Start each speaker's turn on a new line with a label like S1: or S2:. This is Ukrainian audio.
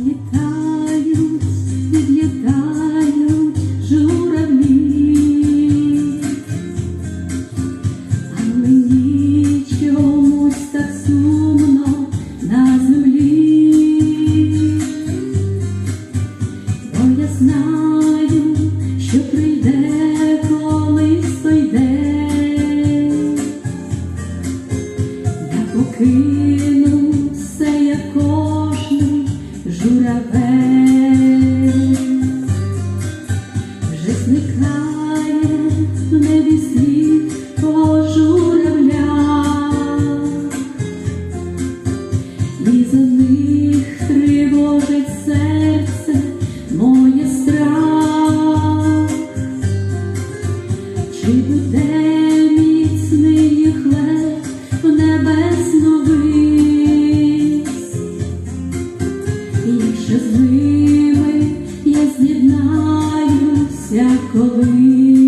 S1: Літають, відлітають журавлі, а мені чомусь так сумно на землі, бо я знаю, що прийде колись той журавель, вже зникає в небі світ по і за них тривожить серце моє страх. Чи буде Якщо з ними я з'єднаюся колись.